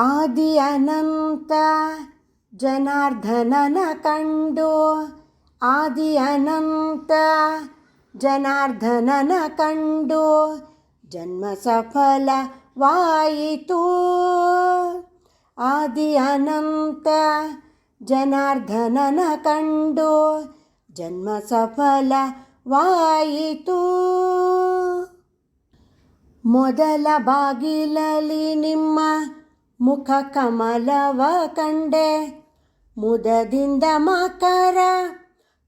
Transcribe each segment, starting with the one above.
ಆದಿ ಅನಂತ ಜನಾರ್ದನನ ಕಂಡು, ಆದಿ ಅನಂತ ಜನಾರ್ದನನ ಕಂಡು ಜನ್ಮ ಸಫಲವಾಯಿತು. ಆದಿ ಅನಂತ ಜನಾರ್ದನನ ಕಂಡು ಜನ್ಮ ಸಫಲವಾಯಿತು. ಮೊದಲ ಬಾಗಿಲಲ್ಲಿ ನಿಮ್ಮ ಮುಖ ಕಮಲವ ಕಂಡೆ. ಮುದದಿಂದ ಮಕರ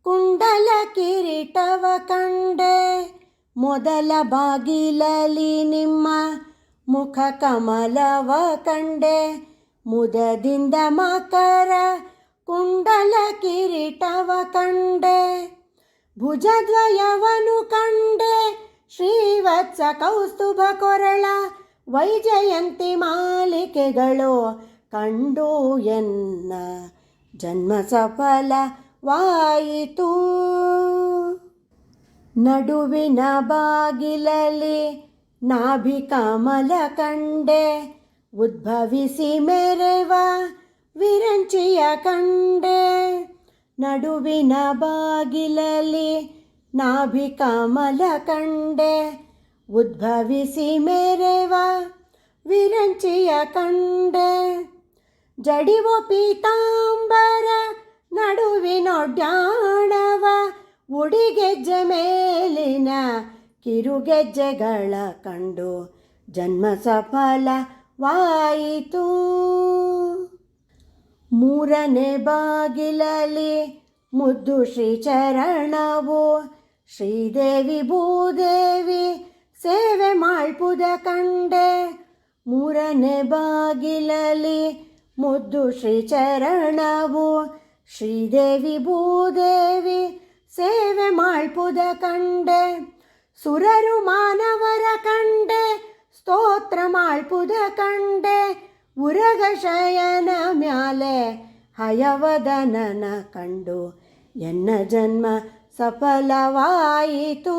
ಕುಂಡಲ ಕಿರೀಟವ ಕಂಡೆ. ಮೊದಲ ಬಾಗಿಲಲಿ ನಿಮ್ಮ ಮುಖ ಕಮಲವ ಕಂಡೆ. ಮುದದಿಂದ ಮಕರ ಕುಂಡಲ ಕಿರೀಟವ ಕಂಡೆ. ಭುಜದ್ವಯವನು ಕಂಡೆ. ಶ್ರೀವತ್ಸ ಕೌಸ್ತುಭ ಕೊರಳ ವೈಜಯಂತಿ ಮಾಲಿಕೆಗಳು ಕಂಡು ಎನ್ನ ಜನ್ಮ ಸಫಲವಾಯಿತು. ನಡುವಿನ ಬಾಗಿಲಲ್ಲಿ ನಾಭಿ ಕಮಲ ಕಂಡೆ, ಉದ್ಭವಿಸಿ ಮೆರೆವ ವಿರಂಚಿಯ ಕಂಡೆ. ನಡುವಿನ ಬಾಗಿಲಲ್ಲಿ ನಾಭಿ ಕಮಲ ಕಂಡೆ, ಉದ್ಭವಿಸಿ ಮೆರೆವ ವಿರಂಚಿಯ ಕಂಡೆ ಜಡಿವು ಪೀತಾಂಬರ ನಡುವಿನೊಡ್ಯಾಣವ ಉಡಿಗೆಜ್ಜೆ ಮೇಲಿನ ಕಿರುಗೆಜ್ಜೆಗಳ ಕಂಡು ಜನ್ಮ ಸಫಲವಾಯಿತು. ಮೂರನೇ ಬಾಗಿಲಲ್ಲಿ ಮುದ್ದು ಶ್ರೀಚರಣವು ಶ್ರೀದೇವಿ ಭೂದೇವಿ ಸೇವೆ ಮಾಡ್ಪುದ ಕಂಡೆ. ಮೂರನೇ ಬಾಗಿಲಲ್ಲಿ ಮುದ್ದು ಶ್ರೀ ಚರಣವು ಶ್ರೀದೇವಿ ಭೂದೇವಿ, ಸೇವೆ ಮಾಡ್ಪುದ ಕಂಡೆ. ಸುರರು ಮಾನವರ ಕಂಡೆ, ಸ್ತೋತ್ರ ಮಾಡ್ಪುದ ಕಂಡೆ. ಉರಗ ಶಯನ ಮ್ಯಾಲೆ ಹಯವದನನ ಕಂಡು. ಎನ್ನ ಜನ್ಮ ಸಫಲವಾಯಿತು.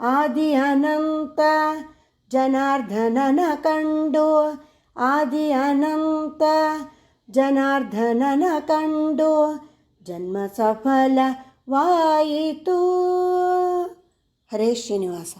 ಆದಿ ಅನಂತ ಜನಾರ್ದನನ ಕಂಡು ಆದಿ ಅನಂತ ಜನಾರ್ದನನ ಕಂಡು ಜನ್ಮ ಸಫಲವಾಯಿತು ಹರೇ ಶ್ರೀನಿವಾಸ